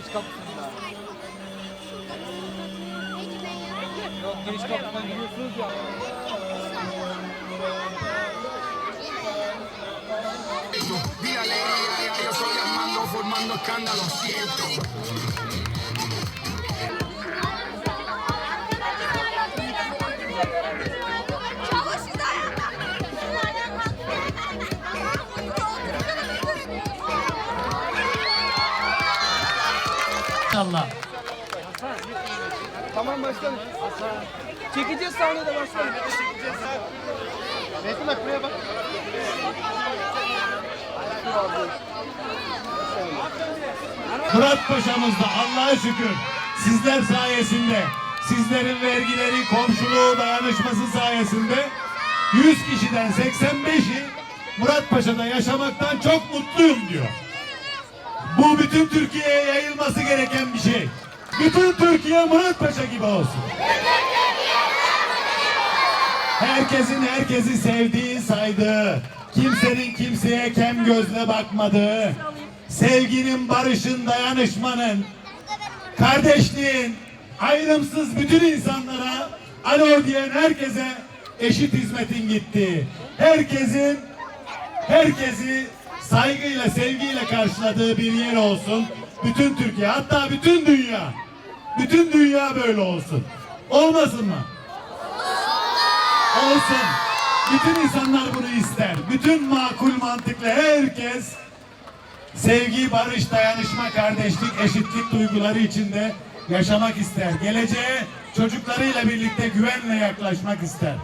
giriş yo soy Armando formando escándalo, siento. Kalkın. Allah. Tamam başkanım. Çekeceğiz sahnede başkanım. Metin bak buraya bak. Murat Paşa'mız da Allah'a şükür sizler sayesinde, sizlerin vergileri, komşuluğu, dayanışması sayesinde 100 kişiden 85'i Murat Paşa'da yaşamaktan çok mutluyum diyor. Bu bütün Türkiye'ye yayılması gereken bir şey. Bütün Türkiye Murat Paşa gibi olsun. Herkesin herkesi sevdiği, saydığı, kimsenin kimseye kem gözle bakmadığı, sevginin, barışın, dayanışmanın, kardeşliğin, ayrımsız bütün insanlara, alo diyen herkese eşit hizmetin gittiği, herkesin, herkesi saygıyla, sevgiyle karşıladığı bir yer olsun. Bütün Türkiye, hatta bütün dünya, bütün dünya böyle olsun. Olmasın mı? olsun. Bütün insanlar bunu ister. Bütün makul mantıklı herkes sevgi, barış, dayanışma, kardeşlik, eşitlik duyguları içinde yaşamak ister. Geleceğe çocuklarıyla birlikte güvenle yaklaşmak ister.